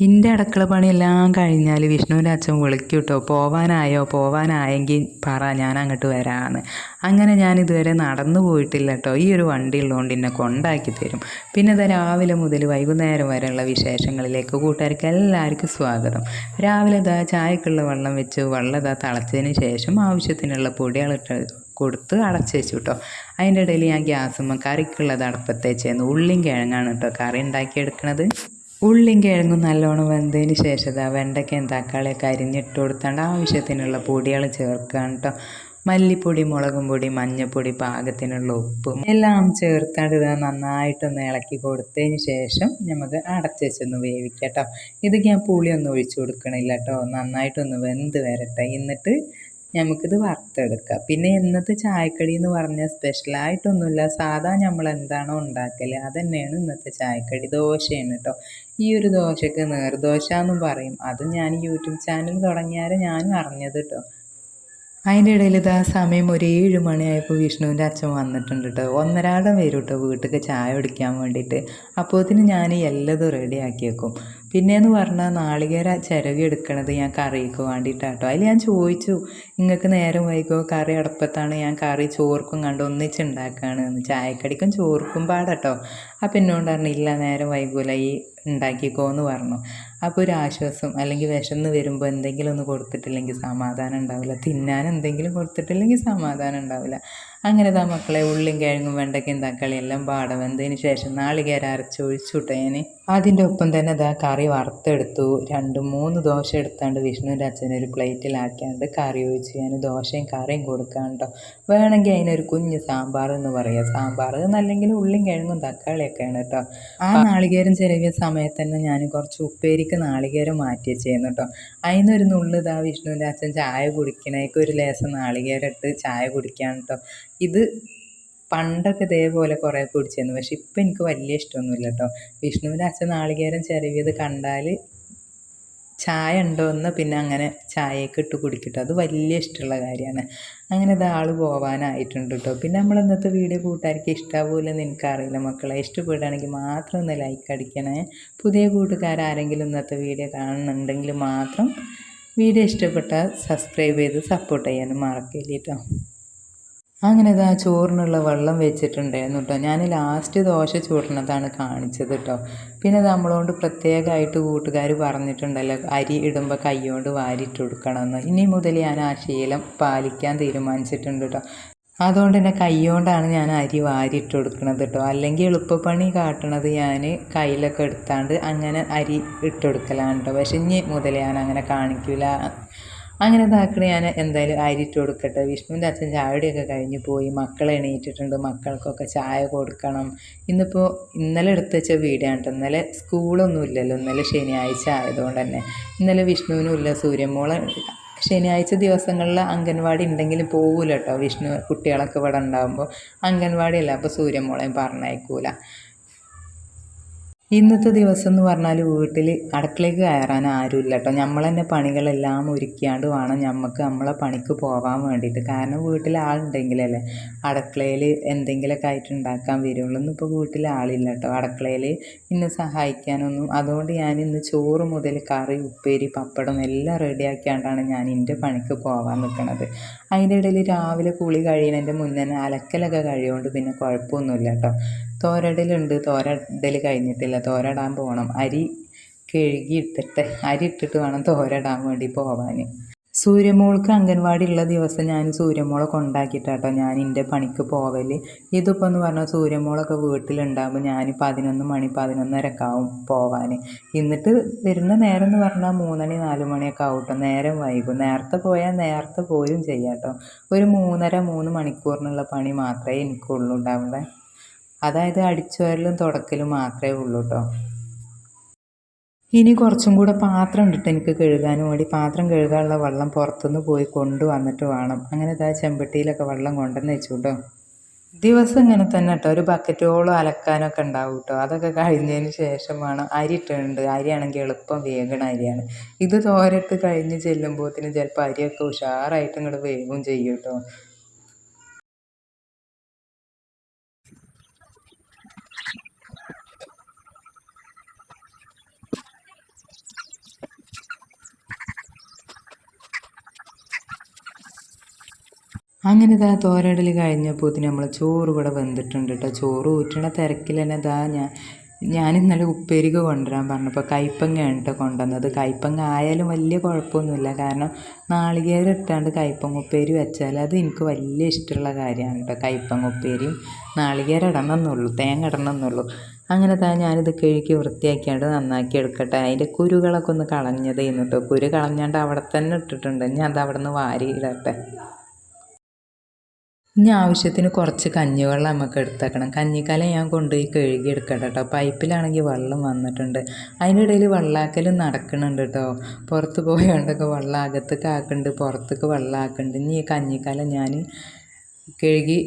ഇന്റെ അടുക്കള പണിയെല്ലാം കഴിഞ്ഞാൽ വിഷ്ണുവിന്റെ അച്ഛൻ വിളിക്കും കേട്ടോ പോവാനായോ? പോവാനായെങ്കിൽ പറ ഞാൻ അങ്ങോട്ട് വരാമെന്ന് അങ്ങനെ ഞാൻ ഇതുവരെ നടന്നു പോയിട്ടില്ല കേട്ടോ ഈ ഒരു വണ്ടി ഉള്ളതുകൊണ്ട് എന്നെ കൊണ്ടാക്കി തരും. പിന്നെ ഇത് രാവിലെ മുതൽ വൈകുന്നേരം വരെയുള്ള വിശേഷങ്ങളിലേക്ക് കൂട്ടുകാർക്ക് എല്ലാവർക്കും സ്വാഗതം. രാവിലെ ഇതാ ചായക്കുള്ള വെള്ളം വെച്ച് വെള്ളം ഇതാ തിളച്ചതിന് ശേഷം ആവശ്യത്തിനുള്ള പൊടികളിട്ട് കൊടുത്ത് അടച്ചു വെച്ചു കേട്ടോ അതിന്റെ ഇടയിൽ ഞാൻ ഗ്യാസും കറിക്കുള്ളത് അടുപ്പത്തേച്ചേന്ന് ഉള്ളിയും കിഴങ്ങാണ് കേട്ടോ കറി ഉണ്ടാക്കിയെടുക്കണത്. ഉള്ളിയും കിഴങ്ങും നല്ലോണം വെന്തതിന് ശേഷം വെണ്ടയ്ക്കയും തക്കാളിയൊക്കെ അരിഞ്ഞിട്ട് കൊടുത്താണ്ട് ആവശ്യത്തിനുള്ള പൊടികൾ ചേർക്കുകയാണ് കേട്ടോ മല്ലിപ്പൊടി മുളകും പൊടി മഞ്ഞൾപ്പൊടി പാകത്തിനുള്ള ഉപ്പും എല്ലാം ചേർത്താണ്ട് ഇതാ നന്നായിട്ടൊന്ന് ഇളക്കി കൊടുത്തതിന് ശേഷം നമുക്ക് അടച്ചുവെച്ചൊന്ന് വേവിക്കാം കേട്ടോ ഇത് ഞാൻ പുളിയൊന്നും ഒഴിച്ചു കൊടുക്കണില്ല കേട്ടോ നന്നായിട്ടൊന്ന് വെന്ത് വരട്ടെ. എന്നിട്ട് നമുക്കിത് വറുത്തെടുക്കാം. പിന്നെ ഇന്നത്തെ ചായക്കടി എന്ന് പറഞ്ഞാൽ സ്പെഷ്യലായിട്ടൊന്നുമില്ല. സാധാ നമ്മൾ എന്താണോ ഉണ്ടാക്കൽ അത് തന്നെയാണ് ഇന്നത്തെ ചായക്കടി. ദോശയാണ് കേട്ടോ ഈ ഒരു ദോശക്ക് നേർദോശ എന്നും പറയും. അത് ഞാൻ യൂട്യൂബ് ചാനൽ തുടങ്ങിയാൽ ഞാനും അറിഞ്ഞത് കേട്ടോ അതിന്റെ ഇടയിൽ ഇതാ സമയം ഒരു ഏഴ് മണിയായപ്പോൾ വിഷ്ണുവിന്റെ അച്ഛൻ വന്നിട്ടുണ്ട് കേട്ടോ ഒന്നരാടം വരും കേട്ടോ വീട്ടിലേക്ക് ചായ കുടിക്കാൻ വേണ്ടിയിട്ട് അപ്പോഴത്തിന് ഞാൻ എല്ലതും റെഡിയാക്കി വെക്കും. പിന്നെയെന്ന് പറഞ്ഞാൽ നാളികേര ചിരവി എടുക്കണത് ഞാൻ കറിക്ക് വേണ്ടിയിട്ടാട്ടോ അതിൽ ഞാൻ ചോദിച്ചു നിങ്ങൾക്ക് നേരം വൈകോ? കറി അടുപ്പത്താണ്. ഞാൻ കറി ചോർക്കും കണ്ട്. ഒന്നിച്ചുണ്ടാക്കുകയാണ് ചായക്കടിക്കും ചോർക്കും പാടട്ടോ. അപ്പം എന്നോട് പറഞ്ഞു ഇല്ല നേരം വൈകൂല. ഈ ഉണ്ടാക്കിക്കോ എന്ന് പറഞ്ഞു. അപ്പോൾ ഒരു ആശ്വാസം അല്ലെങ്കിൽ വിശന്ന് വരുമ്പോൾ എന്തെങ്കിലും ഒന്ന് കൊടുത്തിട്ടില്ലെങ്കിൽ സമാധാനം ഉണ്ടാവില്ല. തിന്നാൻ എന്തെങ്കിലും കൊടുത്തിട്ടില്ലെങ്കിൽ സമാധാനം ഉണ്ടാവില്ല. അങ്ങനെ താ മക്കളെ ഉള്ളിയും കിഴങ്ങും വെണ്ടയ്ക്കും തക്കാളി എല്ലാം പാടം വെന്തതിന് ശേഷം? നാളികേരം അരച്ചൊഴിച്ചു ഞാൻ അതിന്റെ ഒപ്പം തന്നെ ഇതാ കറി വറുത്തെടുത്തു. രണ്ട് മൂന്ന് ദോശ എടുത്താണ്ട് വിഷ്ണുവിന്റെ അച്ഛനൊരു പ്ലേറ്റിലാക്കിയാണ്ട് കറി ഒഴിച്ച്. ഞാൻ ദോശയും കറിയും കൊടുക്കാം കേട്ടോ വേണമെങ്കിൽ അതിനൊരു കുഞ്ഞ് സാമ്പാർ എന്ന് പറയാം. സാമ്പാർ എന്നല്ലെങ്കിൽ ഉള്ളിയും കിഴങ്ങും തക്കാളിയൊക്കെയാണ് കേട്ടോ ആ നാളികേരം ചിലവിയ സമയത്ത് തന്നെ ഞാൻ കുറച്ച് ഉപ്പേരിക്ക് നാളികേരം മാറ്റി വെച്ചിരുന്നു കേട്ടോ അതിനൊരു നുള്ളു ഇതാ വിഷ്ണുവിന്റെ അച്ഛൻ ചായ കുടിക്കണേക്ക് ഒരു ലേസം നാളികേരം ഇട്ട് ചായ കുടിക്കാൻ കേട്ടോ ഇത് പണ്ടൊക്കെ ഇതേപോലെ കുറേ കുടിച്ചിരുന്നു. പക്ഷെ ഇപ്പം എനിക്ക് വലിയ ഇഷ്ടമൊന്നുമില്ല കേട്ടോ വിഷ്ണുവിന്റെ അച്ഛൻ നാളികേരം ചിരവിയത് കണ്ടാൽ ചായ ഉണ്ടോയെന്ന് പിന്നെ അങ്ങനെ ചായയൊക്കെ ഇട്ട് കുടിക്കട്ടോ. അത് വലിയ ഇഷ്ടമുള്ള കാര്യമാണ്. അങ്ങനെ ഇത് ആൾ പോകാനായിട്ടുണ്ട് കേട്ടോ പിന്നെ നമ്മൾ ഇന്നത്തെ വീഡിയോ കൂട്ടുകാർക്ക് ഇഷ്ടമാവില്ലെന്ന് എനിക്കറിയില്ല മക്കളെ. ഇഷ്ടപ്പെടുകയാണെങ്കിൽ മാത്രം ഒന്ന് ലൈക്ക് അടിക്കണേ. പുതിയ കൂട്ടുകാരാരെങ്കിലും ഇന്നത്തെ വീഡിയോ കാണുന്നുണ്ടെങ്കിൽ മാത്രം വീഡിയോ ഇഷ്ടപ്പെട്ടാൽ സബ്സ്ക്രൈബ് ചെയ്ത് സപ്പോർട്ട് ചെയ്യാനും മറക്കില്ല കേട്ടോ അങ്ങനെ ഇതാ ചോറിനുള്ള വെള്ളം വെച്ചിട്ടുണ്ടായിരുന്നു കേട്ടോ ഞാൻ ലാസ്റ്റ് ദോശ ചൂടണതാണ് കാണിച്ചത് കേട്ടോ പിന്നെ നമ്മളോണ്ട് പ്രത്യേകമായിട്ട് കൂട്ടുകാർ പറഞ്ഞിട്ടുണ്ടല്ലോ അരി ഇടുമ്പോൾ കൈകൊണ്ട് വാരിയിട്ട് കൊടുക്കണമെന്ന് ഇനി മുതൽ ഞാൻ ആ ശീലം പാലിക്കാൻ തീരുമാനിച്ചിട്ടുണ്ട് കേട്ടോ അതുകൊണ്ട് തന്നെ കൈകൊണ്ടാണ് ഞാൻ അരി വാരിയിട്ട് കൊടുക്കുന്നത് കേട്ടോ അല്ലെങ്കിൽ എളുപ്പപ്പണി കാട്ടണത് ഞാൻ കയ്യിലൊക്കെ എടുത്താണ്ട് അങ്ങനെ അരി ഇട്ടുകൊടുക്കലാണ് കേട്ടോ പക്ഷെ ഇനി മുതൽ ഞാൻ അങ്ങനെ കാണിക്കില്ല അങ്ങനെ ഇതാക്കണ ഞാൻ എന്തായാലും അരിട്ട് കൊടുക്കട്ടെ. വിഷ്ണുവിന്റെ അച്ഛൻ ചായയുടെയൊക്കെ കഴിഞ്ഞ് പോയി. മക്കൾ എണീറ്റിട്ടുണ്ട്. മക്കൾക്കൊക്കെ ചായ കൊടുക്കണം. ഇന്നിപ്പോൾ ഇന്നലെ എടുത്ത് വെച്ച വീഡിയോ ആണ് ഇന്നലെ സ്കൂളൊന്നും ഇല്ലല്ലോ. ഇന്നലെ ശനിയാഴ്ച ആയതുകൊണ്ട് തന്നെ. ഇന്നലെ വിഷ്ണുവിനും ഇല്ല സൂര്യമോളെ ശനിയാഴ്ച ദിവസങ്ങളിൽ അംഗൻവാടി ഉണ്ടെങ്കിലും പോകൂല കേട്ടോ. വിഷ്ണു കുട്ടികളൊക്കെ ഇവിടെ ഉണ്ടാകുമ്പോൾ അംഗൻവാടിയല്ല. അപ്പോൾ സൂര്യമോളെയും പറഞ്ഞയക്കൂല. ഇന്നത്തെ ദിവസം എന്ന് പറഞ്ഞാൽ വീട്ടിൽ അടുക്കളയ്ക്ക് കയറാൻ ആരുമില്ല കേട്ടോ നമ്മൾ തന്നെ പണികളെല്ലാം ഒരുക്കിയാണ്ട് വേണം നമുക്ക് നമ്മളെ പണിക്ക് പോകാൻ വേണ്ടിയിട്ട് കാരണം വീട്ടിൽ ആളുണ്ടെങ്കിലല്ലേ അടുക്കളയിൽ എന്തെങ്കിലുമൊക്കെ ആയിട്ട് ഉണ്ടാക്കാൻ വരുള്ളൂ ഇന്നിപ്പോൾ വീട്ടിൽ ആളില്ല കേട്ടോ അടുക്കളയിൽ ഇന്ന് സഹായിക്കാനൊന്നും. അതുകൊണ്ട് ഞാൻ ഇന്ന് ചോറ് മുതൽ കറി ഉപ്പേരി പപ്പടം എല്ലാം റെഡിയാക്കിയാണ്ടാണ് ഞാൻ എന്റെ പണിക്ക് പോകാൻ നിൽക്കുന്നത് അതിന്റെ ഇടയിൽ രാവിലെ കുളി കഴിയുന്നതിന്റെ മുന്നേ അലക്കലൊക്കെ കഴിയുകൊണ്ട് പിന്നെ കുഴപ്പമൊന്നുമില്ല കേട്ടോ തോരയിടലുണ്ട് തോരടൽ കഴിഞ്ഞിട്ടില്ല. തോരടാൻ പോകണം അരി കഴുകി ഇട്ടിട്ട് അരി ഇട്ടിട്ട് വേണം തോരടാൻ വേണ്ടി പോവാൻ സൂര്യമോൾക്ക് അംഗൻവാടി ഉള്ള ദിവസം ഞാൻ സൂര്യമോളെ കൊണ്ടാക്കിയിട്ടാട്ടോ ഞാൻ എന്റെ പണിക്ക് പോവൽ ഇതിപ്പോൾ എന്ന് പറഞ്ഞാൽ സൂര്യമോളൊക്കെ വീട്ടിലുണ്ടാകുമ്പോൾ ഞാൻ പതിനൊന്ന് മണി പതിനൊന്നരക്കെ ആവും പോവാൻ എന്നിട്ട് വരുന്ന നേരം എന്ന് പറഞ്ഞാൽ മൂന്നണി നാല് മണിയൊക്കെ ആവട്ടോ. നേരം വൈകും. നേരത്തെ പോയാൽ നേരത്തെ പോരും ചെയ്യാട്ടോ. ഒരു മൂന്നര മൂന്ന് മണിക്കൂറിനുള്ള പണി മാത്രമേ എനിക്കുള്ളൂ ഉണ്ടാവുള്ളേ. അതായത് അടിച്ചുവരലും തുടക്കലും മാത്രമേ ഉള്ളൂ കേട്ടോ ഇനി കുറച്ചും കൂടെ പാത്രം ഇട്ടിട്ട് എനിക്ക് കഴുകാനും വേണ്ടി പാത്രം കഴുകാനുള്ള വെള്ളം പുറത്തുനിന്ന് പോയി കൊണ്ടുവന്നിട്ട് വേണം. അങ്ങനെ ഇതാ ചെമ്പട്ടിയിലൊക്കെ വെള്ളം കൊണ്ടുവന്ന് വെച്ചു കേട്ടോ ദിവസം ഇങ്ങനെ തന്നെ കേട്ടോ ഒരു ബക്കറ്റോളം അലക്കാനൊക്കെ ഉണ്ടാവും കേട്ടോ അതൊക്കെ കഴിഞ്ഞതിന് ശേഷം വേണം അരി ഇട്ടിട്ടുണ്ട്. അരിയാണെങ്കിൽ എളുപ്പം വേഗണ അരിയാണ്. ഇത് തോരത്ത് കഴിഞ്ഞ് ചെല്ലുമ്പോഴത്തേന് ചിലപ്പോൾ അരിയൊക്കെ ഉഷാറായിട്ട് ഇങ്ങോട്ട് വേഗം ചെയ്യും കേട്ടോ അങ്ങനെ ഇതാ തോരടൽ കഴിഞ്ഞപ്പോൾ നമ്മൾ ചോറ് ഇവിടെ വെന്തിട്ടുണ്ട് കേട്ടോ ചോറ് ഊറ്റണ തിരക്കിൽ തന്നെ ഇതാ ഞാൻ ഞാൻ ഇന്നലെ ഉപ്പേരിക്ക് കൊണ്ടുവരാൻ പറഞ്ഞപ്പോൾ കയ്പ്പങ്ങയാണ് കേട്ടോ കൊണ്ടുവന്നത്. കയ്പ്പങ്ങ ആയാലും വലിയ കുഴപ്പമൊന്നുമില്ല കാരണം നാളികേരം ഇട്ടാണ്ട് കയ്പ്പങ്ങ ഉപ്പേരി വെച്ചാൽ അത് എനിക്ക് വലിയ ഇഷ്ടമുള്ള കാര്യമാണ് കേട്ടോ കയ്പ്പങ്ങ ഉപ്പേരിയും നാളികേരം ഇടണം എന്നുള്ളൂ തേങ്ങ ഇടണം എന്നുള്ളൂ അങ്ങനെ താ ഞാനിത് കഴുകി വൃത്തിയാക്കിയാണ്ട് നന്നാക്കി എടുക്കട്ടെ. അതിന്റെ കുരുകളൊക്കെ ഒന്ന് കളഞ്ഞത് ഇന്നിട്ടോ കുരു കളഞ്ഞാണ്ട് അവിടെ തന്നെ ഇട്ടിട്ടുണ്ട്. ഞാൻ അത് അവിടെ നിന്ന് വാരി ഇടട്ടെ. ഇനി ആവശ്യത്തിന് കുറച്ച് കഞ്ഞിവെള്ളം നമുക്ക് എടുത്തേക്കണം. കഞ്ഞിക്കല ഞാൻ കൊണ്ടുപോയി കഴുകി എടുക്കട്ടെ കേട്ടോ പൈപ്പിലാണെങ്കിൽ വെള്ളം വന്നിട്ടുണ്ട്. അതിനിടയിൽ വെള്ളാക്കലും നടക്കുന്നുണ്ട് കേട്ടോ പുറത്ത് പോയോണ്ടൊക്കെ വെള്ളം അകത്തേക്ക് ആക്കുന്നുണ്ട് പുറത്തേക്ക് വെള്ളം ആക്കുന്നുണ്ട് ഇനി ഈ കഞ്ഞിക്കല ഞാൻ കഴുകി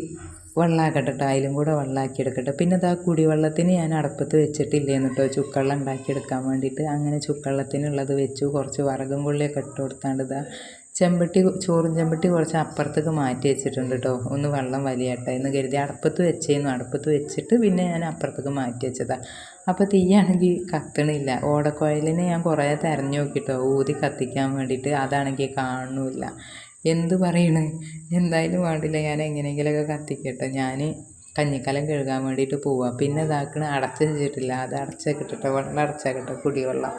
വെള്ളമാക്കട്ടെ കേട്ടോ അതിലും കൂടെ വെള്ളമാക്കി എടുക്കട്ടെ. പിന്നെ ഇതാ കുടിവെള്ളത്തിന് ഞാൻ അടുപ്പത്ത് വെച്ചിട്ടില്ലേന്ന് കേട്ടോ ചുക്കവെള്ളം ഉണ്ടാക്കിയെടുക്കാൻ വേണ്ടിയിട്ട്. അങ്ങനെ ചുക്കവെള്ളത്തിനുള്ളത് വെച്ചു. കുറച്ച് വറകും കൊള്ളിയൊക്കെ ഇട്ട് കൊടുത്താണ്ട് ഇതാ ചെമ്പട്ടി ചോറും ചെമ്പട്ടി കുറച്ച് അപ്പുറത്തേക്ക് മാറ്റി വെച്ചിട്ടുണ്ട് കേട്ടോ ഒന്ന് വെള്ളം വലിയട്ടെ എന്ന് കരുതി അടുപ്പത്ത് വെച്ചേന്നു. അടുപ്പത്ത് വെച്ചിട്ട് പിന്നെ ഞാൻ അപ്പുറത്തേക്ക് മാറ്റി വെച്ചതാണ് അപ്പോൾ തീയാണെങ്കിൽ കത്തണില്ല. ഓടക്കുഴലിനെ ഞാൻ കുറേ തിരഞ്ഞു നോക്കിട്ടോ. ഊതി കത്തിക്കാൻ വേണ്ടിയിട്ട് അതാണെങ്കിൽ കാണുന്നില്ല. എന്ത് പറയണ്? എന്തായാലും വേണ്ടില്ല. ഞാൻ എങ്ങനെയെങ്കിലുമൊക്കെ കത്തിക്കട്ടെ. ഞാൻ കഞ്ഞിക്കലം കഴുകാൻ വേണ്ടിയിട്ട് പോവാം. പിന്നെ ഇതാക്കണ. അടച്ചു വെച്ചിട്ടില്ല അത് അടച്ചേക്കിട്ടോ വെള്ളം അടച്ചേക്കട്ടെ. കുടിവെള്ളം.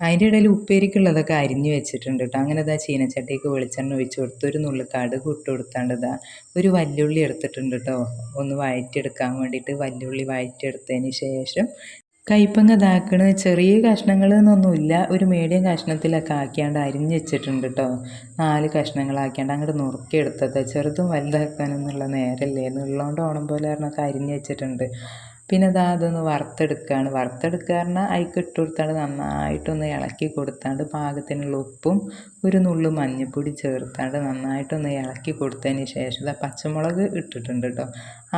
അതിന്റെ ഇടയിൽ ഉപ്പേരിക്കുള്ളതൊക്കെ അരിഞ്ഞ് വെച്ചിട്ടുണ്ട് കേട്ടോ അങ്ങനെ ഇതാ ചീനച്ചട്ടിക്ക് വെളിച്ചെണ്ണ ഒഴിച്ച് കൊടുത്ത് ഒരു നുള്ളി കടുക് ഇട്ട് കൊടുത്താണ്ട് ഇതാ ഒരു വല്യുള്ളി എടുത്തിട്ടുണ്ട് കേട്ടോ ഒന്ന് വഴറ്റിയെടുക്കാൻ വേണ്ടിയിട്ട് വല്യുള്ളി വഴറ്റിയെടുത്തതിന് ശേഷം കയ്പങ്ങ ഇതാക്കണ. ചെറിയ കഷ്ണങ്ങൾ ഒരു മീഡിയം കഷ്ണത്തിലൊക്കെ ആക്കിയാണ്ട് അരിഞ്ഞ് വെച്ചിട്ടുണ്ട് കേട്ടോ നാല് കഷ്ണങ്ങളാക്കിയാണ്ട് അങ്ങോട്ട് നുറുക്കിയെടുത്തത് ചെറുതും വലുതാക്കാനൊന്നുള്ള നേരല്ലേ? എന്നുള്ളതുകൊണ്ട് ഓണം പോലെ പറഞ്ഞൊക്കെ അരിഞ്ഞ് വെച്ചിട്ടുണ്ട്. പിന്നെ ഇതാ അതൊന്ന് വറുത്തെടുക്കുകയാണ് വറുത്തെടുക്കുക പറഞ്ഞാൽ അതിക്ക് ഇട്ട് നന്നായിട്ടൊന്ന് ഇളക്കി കൊടുത്താണ്ട് പാകത്തിനുള്ള ഉപ്പും ഒരു നുള്ളു മഞ്ഞൾപ്പൊടി ചേർത്താണ്ട് നന്നായിട്ടൊന്ന് ഇളക്കി കൊടുത്തതിന് ശേഷം ഇതാ പച്ചമുളക് ഇട്ടിട്ടുണ്ട് കേട്ടോ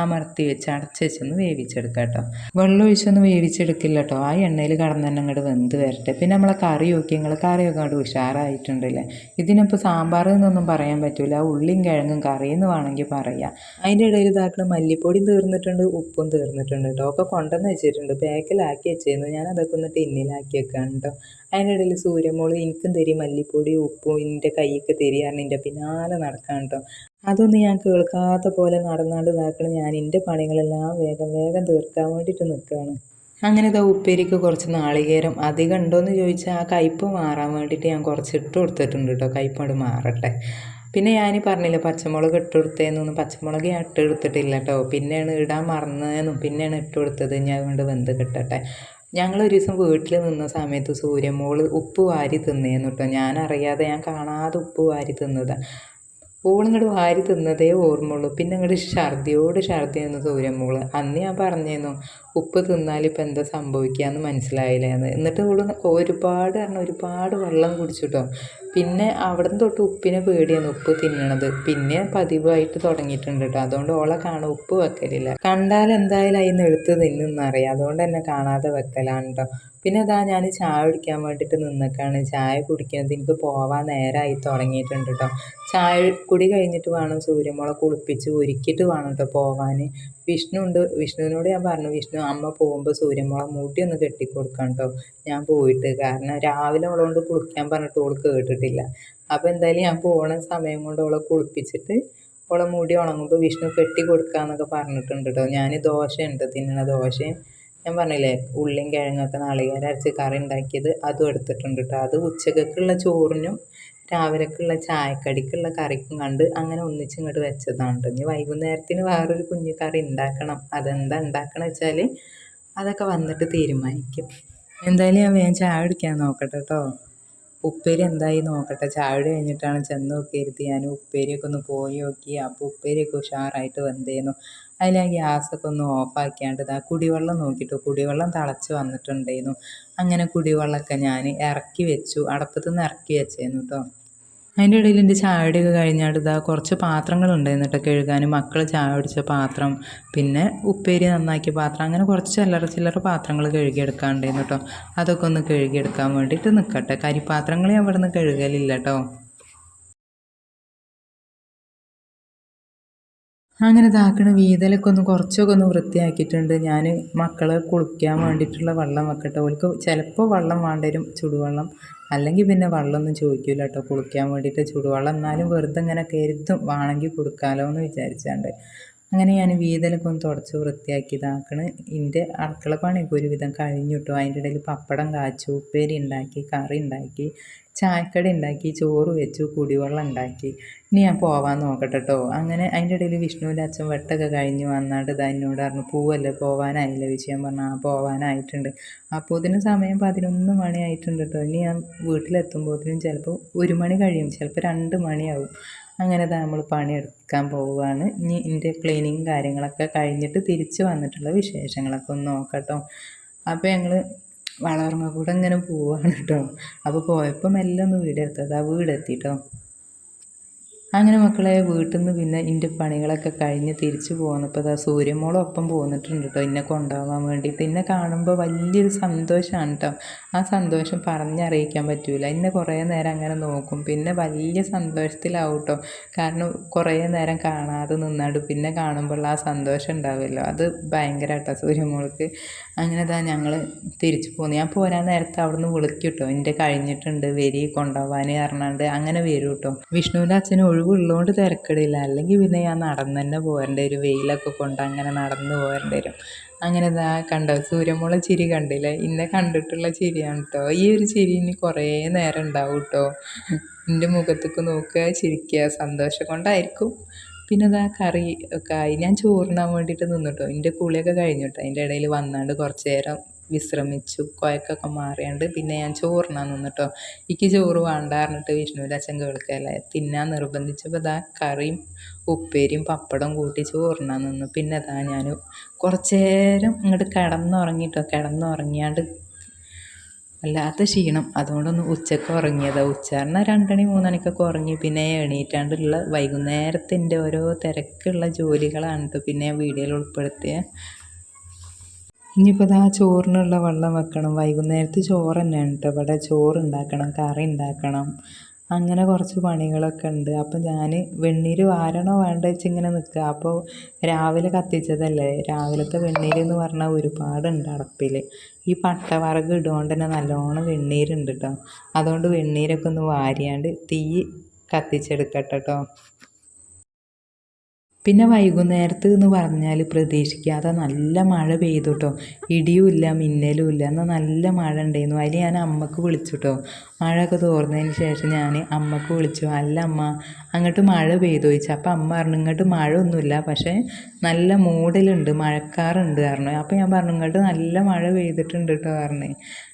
അമർത്തി വെച്ച് അടച്ച് വെച്ചൊന്ന് വേവിച്ചെടുക്കാം കേട്ടോ വെള്ളം ഒഴിച്ചൊന്ന് വേവിച്ചെടുക്കില്ല കേട്ടോ ആ എണ്ണയിൽ കടന്ന് തന്നെ അങ്ങോട്ട് വെന്ത് വരട്ടെ. പിന്നെ നമ്മളെ കറി നോക്കി നിങ്ങൾ കറിയൊക്കെ അങ്ങോട്ട് ഉഷാറായിട്ടുണ്ടല്ലേ? ഇതിനിപ്പോൾ സാമ്പാർ എന്നൊന്നും പറയാൻ പറ്റില്ല ആ ഉള്ളിയും കിഴങ്ങും കറിയെന്ന് വേണമെങ്കിൽ പറയാം. അതിന്റെ ഇടയിൽ ഇതാക്കുന്ന മല്ലിപ്പൊടിയും തീർന്നിട്ടുണ്ട് ഉപ്പും തീർന്നിട്ടുണ്ട് കേട്ടോ. ഒക്കെ കൊണ്ടുവന്ന് വെച്ചിട്ടുണ്ട്. പാക്കിലാക്കി വെച്ചിരുന്നു. ഞാൻ അതൊക്കെ ഒന്ന് ടിന്നിലാക്കി വെക്കാൻ കേട്ടോ. അതിന്റെ ഇടയിൽ സൂര്യമോൾ എനിക്കും തരി മല്ലിപ്പൊടി ഉപ്പും എന്റെ കൈയൊക്കെ തരികയാണ് എന്റെ പിന്നാലെ നടക്കാൻ കേട്ടോ. അതൊന്നും ഞാൻ കേൾക്കാത്ത പോലെ നടന്നാണ്ട് ഇതാക്കണം. ഞാൻ എന്റെ പണികളെല്ലാം വേഗം വേഗം തീർക്കാൻ വേണ്ടിയിട്ട് നിൽക്കുകയാണ് അങ്ങനെ ഇതാ ഉപ്പേരിക്ക് കുറച്ച് നാളികേരം അധികം ഉണ്ടോയെന്ന് ചോദിച്ചാൽ ആ കയ്പ്പ് മാറാൻ വേണ്ടിയിട്ട് ഞാൻ കുറച്ച് ഇട്ട് കൊടുത്തിട്ടുണ്ട് കേട്ടോ. കയ്പ് അവിടെ മാറട്ടെ. പിന്നെ ഞാൻ പറഞ്ഞില്ല പച്ചമുളക് ഇട്ട് കൊടുത്തതെന്നൊന്നും പച്ചമുളക് ഞാൻ ഇട്ട് കൊടുത്തിട്ടില്ല കേട്ടോ പിന്നെയാണ് ഇടാൻ മറന്നതെന്നും പിന്നെയാണ് ഇട്ട് കൊടുത്തത് ഞാൻ അതുകൊണ്ട് വെന്ത് കിട്ടട്ടെ. ഞങ്ങൾ ഒരു ദിവസം വീട്ടിൽ നിന്ന സമയത്ത് സൂര്യമോൾ ഉപ്പ് വാരി തിന്നേന്നു കേട്ടോ ഞാനറിയാതെ ഞാൻ കാണാതെ ഉപ്പ് വാരി തിന്നതാണ് ഓളിങ്ങോട് വാരി തിന്നതേ ഓർമ്മയുള്ളൂ. പിന്നെ ഇങ്ങോട്ട് ഛർദിയോട് ഛർദിയെന്ന് സൂര്യമോൾ. അന്ന് ഞാൻ പറഞ്ഞിരുന്നു ഉപ്പ് തിന്നാൽ ഇപ്പം എന്താ സംഭവിക്കുക എന്ന് മനസ്സിലായില്ലേ എന്ന് എന്നിട്ട് ഓൾ ഒരുപാട് കാരണം ഒരുപാട് വെള്ളം കുടിച്ചിട്ടോ. പിന്നെ അവിടെ നിന്ന് തൊട്ട് ഉപ്പിനെ പേടിയാണ് ഉപ്പ് തിന്നണത്. പിന്നെ പതിവായിട്ട് തുടങ്ങിയിട്ടുണ്ട് കേട്ടോ അതുകൊണ്ട് ഓളെ കാണാൻ ഉപ്പ് വെക്കലില്ല. കണ്ടാൽ എന്തായാലും അതിൽ നിന്ന് എടുത്ത് തിന്നുന്നറിയാം അതുകൊണ്ട് തന്നെ കാണാതെ വെക്കലാണ് കേട്ടോ പിന്നെ അതാ ഞാൻ ചായ കുടിക്കാൻ വേണ്ടിയിട്ട് നിന്നേക്കാണ്. ചായ കുടിക്കുന്നത് എനിക്ക് പോവാൻ നേരമായി തുടങ്ങിയിട്ടുണ്ട് കേട്ടോ ചായ കുടി കഴിഞ്ഞിട്ട് വേണം സൂര്യമുള കുളിപ്പിച്ച് ഒരുക്കിയിട്ട് വേണം കേട്ടോ പോവാൻ വിഷ്ണു ഉണ്ട് വിഷ്ണുവിനോട് ഞാൻ പറഞ്ഞു വിഷ്ണു അമ്മ പോകുമ്പോൾ സൂര്യമോളെ മുടി ഒന്ന് കെട്ടിക്കൊടുക്കാം കേട്ടോ ഞാൻ പോയിട്ട്. കാരണം രാവിലെ അവളോണ്ട് കുളിക്കാൻ പറഞ്ഞിട്ട് ഓൾ കേട്ടിട്ടില്ല. അപ്പോൾ എന്തായാലും ഞാൻ പോണ സമയം കൊണ്ട് അവളെ കുളിപ്പിച്ചിട്ട് അവളെ മുടി ഉണങ്ങുമ്പോൾ വിഷ്ണു കെട്ടി കൊടുക്കാന്നൊക്കെ പറഞ്ഞിട്ടുണ്ട് കേട്ടോ ഞാൻ ദോശയുണ്ട് തിന്നണ ദോശയും ഞാൻ പറഞ്ഞില്ലേ ഉള്ളിയും കിഴങ്ങൊക്കെ നാളികേരം അരച്ച് കറി ഉണ്ടാക്കിയത് അതും എടുത്തിട്ടുണ്ട് കേട്ടോ അത് ഉച്ചക്കൊക്കെയുള്ള ചോറിനും രാവിലേക്കുള്ള ചായക്കടിക്കുള്ള കറിക്കും കണ്ട് അങ്ങനെ ഒന്നിച്ചിങ്ങോട്ട് വെച്ചതാണ് ഇനി വൈകുന്നേരത്തിന് വേറൊരു കുഞ്ഞു കറി ഉണ്ടാക്കണം അതെന്താ ഉണ്ടാക്കണം വെച്ചാൽ അതൊക്കെ വന്നിട്ട് തീരുമാനിക്കും. എന്തായാലും ഞാൻ വേഗം ചായ കുടിക്കാൻ നോക്കട്ടെ കേട്ടോ ഉപ്പേരി എന്തായി നോക്കട്ടെ. ചായ കഴിഞ്ഞിട്ടാണ് ചെന്ന് നോക്കിയിരുത്തി. ഞാൻ ഉപ്പേരിയൊക്കെ ഒന്ന് പോയി നോക്കി. അപ്പോൾ ഉപ്പേരിയൊക്കെ ഉഷാറായിട്ട് വെന്തേന്നു. അതിൽ ആ ഗ്യാസൊക്കെ ഒന്ന് ഓഫാക്കിയാണ്ട് ഇതാ കുടിവെള്ളം നോക്കിയിട്ട് കുടിവെള്ളം തിളച്ച് വന്നിട്ടുണ്ടായിരുന്നു അങ്ങനെ കുടിവെള്ളമൊക്കെ ഞാൻ ഇറക്കി വെച്ചു. അടുപ്പത്ത് നിന്ന് ഇറക്കി വെച്ചേന്നു കേട്ടോ അതിന്റെ ഇടയിൽ എന്റെ ചായയുടെയൊക്കെ കഴിഞ്ഞാൽ ഇതാ കുറച്ച് പാത്രങ്ങളുണ്ടായിരുന്നു കേട്ടോ കഴുകാൻ മക്കൾ ചായ കുടിച്ച പാത്രം പിന്നെ ഉപ്പേരി നന്നാക്കിയ പാത്രം അങ്ങനെ കുറച്ച് ചില്ലറ ചില്ലറ പാത്രങ്ങൾ കഴുകിയെടുക്കാണ്ടായിരുന്നു കേട്ടോ. അതൊക്കെ ഒന്ന് കഴുകിയെടുക്കാൻ വേണ്ടിയിട്ട് നിൽക്കട്ടെ കരിപ്പാത്രങ്ങൾ ഇവിടെ നിന്ന് കഴുകലില്ല കേട്ടോ. അങ്ങനെ ഇതാക്കണ വീതലൊക്കെ ഒന്ന് കുറച്ചൊക്കെ ഒന്ന് വൃത്തിയാക്കിയിട്ടുണ്ട്. ഞാൻ മക്കളെ കുളിക്കാൻ വേണ്ടിയിട്ടുള്ള വെള്ളം വെക്കട്ടെ. ഓൾക്ക് ചിലപ്പോൾ വെള്ളം വേണ്ടി വരും ചുടുവെള്ളം. അല്ലെങ്കിൽ പിന്നെ വെള്ളമൊന്നും ചോദിക്കില്ല കേട്ടോ കുളിക്കാൻ വേണ്ടിയിട്ട് ചുടുവെള്ളം. എന്നാലും വെറുതെ ഇങ്ങനെ കരുതും. വേണമെങ്കിൽ കൊടുക്കാമല്ലോ എന്ന് വിചാരിച്ചാണ്ട്. അങ്ങനെ ഞാൻ വീതലൊക്കെ ഒന്ന് തുടച്ച് വൃത്തിയാക്കി ഇതാക്കണ് എന്റെ അടുക്കള പണിയൊക്കെ ഒരുവിധം കഴിഞ്ഞു കിട്ടും അതിന്റെ ഇടയിൽ പപ്പടം കാച്ചു ഉപ്പേരി ഉണ്ടാക്കി കറി ഉണ്ടാക്കി ചായക്കട ഉണ്ടാക്കി ചോറ് വെച്ചു കുടിവെള്ളം ഉണ്ടാക്കി. ഇനി ഞാൻ പോവാൻ നോക്കട്ടെ കേട്ടോ അങ്ങനെ അതിന്റെ ഇടയിൽ വിഷ്ണുവിന്റെ അച്ഛൻ വെട്ടൊക്കെ കഴിഞ്ഞ് വന്നാണ്ട് ഇതാ എന്നോട് പറഞ്ഞു പൂവല്ലേ പോവാനായില്ല? വിഷയം പറഞ്ഞു ആ പോവാനായിട്ടുണ്ട്. അപ്പോൾ ഇതിന് സമയം പതിനൊന്ന് മണി ആയിട്ടുണ്ട് കേട്ടോ ഇനി ഞാൻ വീട്ടിലെത്തുമ്പോഴത്തേനും ചിലപ്പോൾ ഒരു മണി കഴിയും. ചിലപ്പോൾ രണ്ട് മണിയാവും. അങ്ങനെ നമ്മൾ പണിയെടുക്കാൻ പോവുകയാണ് ഇനി എന്റെ ക്ലീനിങ് കാര്യങ്ങളൊക്കെ കഴിഞ്ഞിട്ട് തിരിച്ച് വന്നിട്ടുള്ള വിശേഷങ്ങളൊക്കെ ഒന്ന് നോക്കട്ടോ. അപ്പോൾ ഞങ്ങൾ വളർന്ന കൂടെ ഇങ്ങനെ പോവുകയാണ് കേട്ടോ അപ്പോൾ പോയപ്പോൾ മെല്ലെ ഒന്ന് വീടെടുത്തത്. ആ വീടെത്തി കേട്ടോ അങ്ങനെ മക്കളെ വീട്ടിൽ നിന്ന് പിന്നെ എന്റെ പണികളൊക്കെ കഴിഞ്ഞ് തിരിച്ചു പോന്നപ്പോൾ അതാ സൂര്യമോളും ഒപ്പം പോന്നിട്ടുണ്ട് കേട്ടോ എന്നെ കൊണ്ടുപോകാൻ വേണ്ടിയിട്ട് എന്നെ കാണുമ്പോൾ വലിയൊരു സന്തോഷമാണ് കേട്ടോ ആ സന്തോഷം പറഞ്ഞറിയിക്കാൻ പറ്റൂല. എന്നെ കുറേ നേരം അങ്ങനെ നോക്കും. പിന്നെ വലിയ സന്തോഷത്തിലാവും കേട്ടോ കാരണം കുറേ നേരം കാണാതെ നിന്നാണ്ട് പിന്നെ കാണുമ്പോൾ ആ സന്തോഷം ഉണ്ടാവുമല്ലോ അത് ഭയങ്കര കേട്ടോ സൂര്യമോൾക്ക്. അങ്ങനെ ഇതാ ഞങ്ങൾ തിരിച്ചു പോന്നു. ഞാൻ പോരാൻ നേരത്തെ അവിടുന്ന് വിളിക്കും കേട്ടോ എന്റെ കഴിഞ്ഞിട്ടുണ്ട് വരി കൊണ്ടുപോകാൻ പറഞ്ഞാണ്ട് അങ്ങനെ വരും കേട്ടോ വിഷ്ണുവിന്റെ അച്ഛന് ഒഴിവുള്ളതുകൊണ്ട് തിരക്കിടില്ല അല്ലെങ്കിൽ പിന്നെ ഞാൻ നടന്ന് തന്നെ പോരേണ്ടി വരും. വെയിലൊക്കെ കൊണ്ട് അങ്ങനെ നടന്നു പോരേണ്ടി വരും. അങ്ങനെ ഇതാ കണ്ട? സൂര്യമോളെ ചിരി കണ്ടില്ലേ? ഇന്നെ കണ്ടിട്ടുള്ള ചിരിയാണ് കേട്ടോ ഈ ഒരു ചിരി ഇനി കുറേ നേരം ഉണ്ടാവും കേട്ടോ എന്റെ മുഖത്തേക്ക് നോക്കുക ചിരിക്കുക. സന്തോഷം കൊണ്ടായിരിക്കും. പിന്നെ ഇതാ കറി ഒക്കെ ആയി. ഞാൻ ചോറിനാൻ വേണ്ടിയിട്ട് നിന്നിട്ടോ എന്റെ കുളിയൊക്കെ കഴിഞ്ഞു കേട്ടോ അതിന്റെ ഇടയിൽ വന്നാണ്ട് കുറച്ച് നേരം വിശ്രമിച്ചു. കുഴക്കൊക്കെ മാറിയാണ്ട് പിന്നെ ഞാൻ ചോറിനാൻ നിന്നിട്ടോ. എനിക്ക് ചോറ് വേണ്ട പറഞ്ഞിട്ട് വിഷ്ണുവിന്റെ അച്ഛൻ കേൾക്കല്ലേ? തിന്നാൻ നിർബന്ധിച്ചപ്പോൾ ഇതാ കറിയും ഉപ്പേരിയും പപ്പടം കൂട്ടി ചോറിനാൻ നിന്നു. പിന്നെ ഇതാ ഞാൻ കുറച്ച് നേരം ഇങ്ങോട്ട് കിടന്നുറങ്ങിട്ടോ. കിടന്നുറങ്ങിയാണ്ട് വല്ലാത്ത ക്ഷീണം. അതുകൊണ്ടൊന്ന് ഉച്ചയ്ക്ക് ഉറങ്ങിയതാ. ഉച്ച പറഞ്ഞാൽ രണ്ടണി മൂന്നണിക്കൊക്കെ ഉറങ്ങി. പിന്നെ എണീറ്റാണ്ടുള്ള വൈകുന്നേരത്തിന്റെ ഓരോ തിരക്കുള്ള ജോലികളാണ് കേട്ടോ പിന്നെ വീഡിയോയിൽ ഉൾപ്പെടുത്തിയത് ഇനിയിപ്പോൾ ഇതാ ചോറിനുള്ള വെള്ളം വെക്കണം. വൈകുന്നേരത്ത് ചോറ് തന്നെയാണ് കേട്ടോ ഇവിടെ ചോറ് ഉണ്ടാക്കണം കറി ഉണ്ടാക്കണം അങ്ങനെ കുറച്ച് പണികളൊക്കെ ഉണ്ട്. അപ്പോൾ ഞാൻ വെണ്ണീര് വാരണോ വേണ്ട വെച്ച് ഇങ്ങനെ നിൽക്കുക അപ്പോൾ രാവിലെ കത്തിച്ചതല്ലേ? രാവിലത്തെ വെണ്ണീര് എന്ന് പറഞ്ഞാൽ ഒരുപാടുണ്ട് അടപ്പിൽ ഈ പട്ടവറക് ഇടുകൊണ്ട് തന്നെ നല്ലോണം വെണ്ണീരുണ്ട് കേട്ടോ അതുകൊണ്ട് വെണ്ണീരൊക്കെ ഒന്ന് വാരിയാണ്ട് തീ കത്തിച്ചെടുക്കട്ടെ കേട്ടോ പിന്നെ വൈകുന്നേരത്ത് എന്ന് പറഞ്ഞാൽ പ്രതീക്ഷിക്കാതെ നല്ല മഴ പെയ്തു കേട്ടോ ഇടിയുമില്ല മിന്നലുമില്ല എന്നാൽ നല്ല മഴ ഉണ്ടായിരുന്നു അതിൽ ഞാൻ അമ്മയ്ക്ക് വിളിച്ചു കേട്ടോ മഴയൊക്കെ തോർന്നതിന് ശേഷം ഞാൻ അമ്മയ്ക്ക് വിളിച്ചു. അല്ല അമ്മ അങ്ങോട്ട് മഴ പെയ്തു ചോദിച്ചു. അപ്പോൾ അമ്മ പറഞ്ഞു ഇങ്ങോട്ട് മഴ ഒന്നുമില്ല പക്ഷേ നല്ല മൂടലുണ്ട് മഴക്കാറുണ്ട് പറഞ്ഞു. അപ്പോൾ ഞാൻ പറഞ്ഞു ഇങ്ങോട്ട് നല്ല മഴ പെയ്തിട്ടുണ്ട് കേട്ടോ പറഞ്ഞു.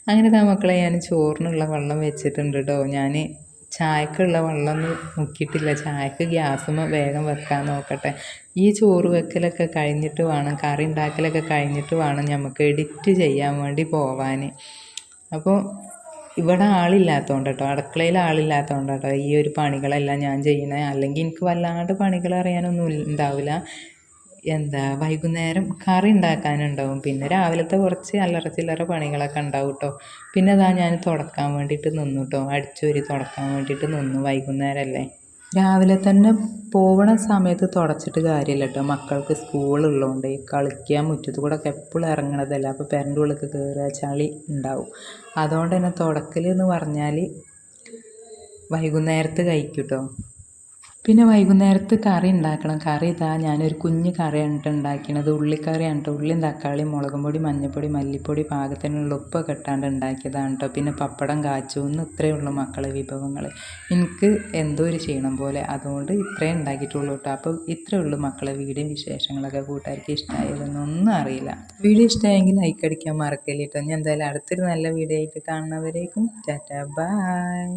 അങ്ങനെ മക്കളെ ഞാൻ ചോറിനുള്ള വെള്ളം വെച്ചിട്ടുണ്ട് കേട്ടോ ഞാൻ ചായക്കുള്ള വെള്ളമൊന്നും മുക്കിയിട്ടില്ല. ചായക്ക് ഗ്യാസുമ്മ വേഗം വെക്കാൻ നോക്കട്ടെ. ഈ ചോറ് വെക്കലൊക്കെ കഴിഞ്ഞിട്ട് വേണം കറി ഉണ്ടാക്കലൊക്കെ കഴിഞ്ഞിട്ട് വേണം നമുക്ക് എഡിറ്റ് ചെയ്യാൻ വേണ്ടി പോവാൻ അപ്പോൾ ഇവിടെ ആളില്ലാത്തതുകൊണ്ട് കേട്ടോ അടുക്കളയിൽ ആളില്ലാത്തതുകൊണ്ട് കേട്ടോ ഈ ഒരു പണികളെല്ലാം ഞാൻ ചെയ്യണേ അല്ലെങ്കിൽ എനിക്ക് വല്ലാണ്ട് പണികൾ അറിയാനൊന്നും ഉണ്ടാവില്ല എന്താ വൈകുന്നേരം കറി ഉണ്ടാക്കാനുണ്ടാവും. പിന്നെ രാവിലത്തെ കുറച്ച് അല്ലറ ചില്ലറ പണികളൊക്കെ ഉണ്ടാവും കേട്ടോ പിന്നെ അതാ ഞാൻ തുടക്കാൻ വേണ്ടിയിട്ട് നിന്നു കേട്ടോ അടിച്ചൊരി തുടക്കാൻ വേണ്ടിയിട്ട് നിന്നു വൈകുന്നേരമല്ലേ രാവിലെ തന്നെ പോവണ സമയത്ത് തുടച്ചിട്ട് കാര്യമില്ല കേട്ടോ മക്കൾക്ക് സ്കൂളുള്ളതുകൊണ്ട് കളിക്കാൻ മുറ്റത്ത് കൂടെ ഒക്കെ എപ്പോഴും ഇറങ്ങണതല്ല. അപ്പോൾ പെരന്റെ ഉള്ളിൽ കയറുക ചളി ഉണ്ടാവും. അതുകൊണ്ട് തന്നെ തുടക്കൽ എന്ന് പറഞ്ഞാൽ വൈകുന്നേരത്ത് കഴിക്കും കേട്ടോ പിന്നെ വൈകുന്നേരത്ത് കറി ഉണ്ടാക്കണം. കറി ഇതാ ഞാനൊരു കുഞ്ഞ് കറിയാണ് കേട്ടോ ഉണ്ടാക്കിയത് ഉള്ളിക്കറിയാണ് കേട്ടോ ഉള്ളിയും തക്കാളിയും മുളകും പൊടി മഞ്ഞൾപ്പൊടി മല്ലിപ്പൊടി പാകത്തിനുള്ള ഉപ്പ് ഇട്ടാണ്ട് ഉണ്ടാക്കിയതാണ് കേട്ടോ പിന്നെ പപ്പടം കാച്ചു. ഒന്ന് ഇത്രയേ ഉള്ളൂ മക്കളെ വിഭവങ്ങൾ എനിക്ക് എന്തോ ഒരു ക്ഷീണം പോലെ. അതുകൊണ്ട് ഇത്രയും ഉണ്ടാക്കിയിട്ടുള്ളൂ കേട്ടോ അപ്പോൾ ഇത്രയേ ഉള്ളൂ മക്കളെ വീഡിയോ വിശേഷങ്ങളൊക്കെ കൂട്ടുകാർക്ക് ഇഷ്ടമായതെന്നൊന്നും അറിയില്ല. വീഡിയോ ഇഷ്ടമായെങ്കിൽ ലൈക്ക് അടിക്കാൻ മറക്കല്ലേ കേട്ടോ ഞാൻ എന്തായാലും അടുത്തൊരു നല്ല വീഡിയോ ആയിട്ട് കാണുന്നവരേക്കും. ടാറ്റാ. ബൈ.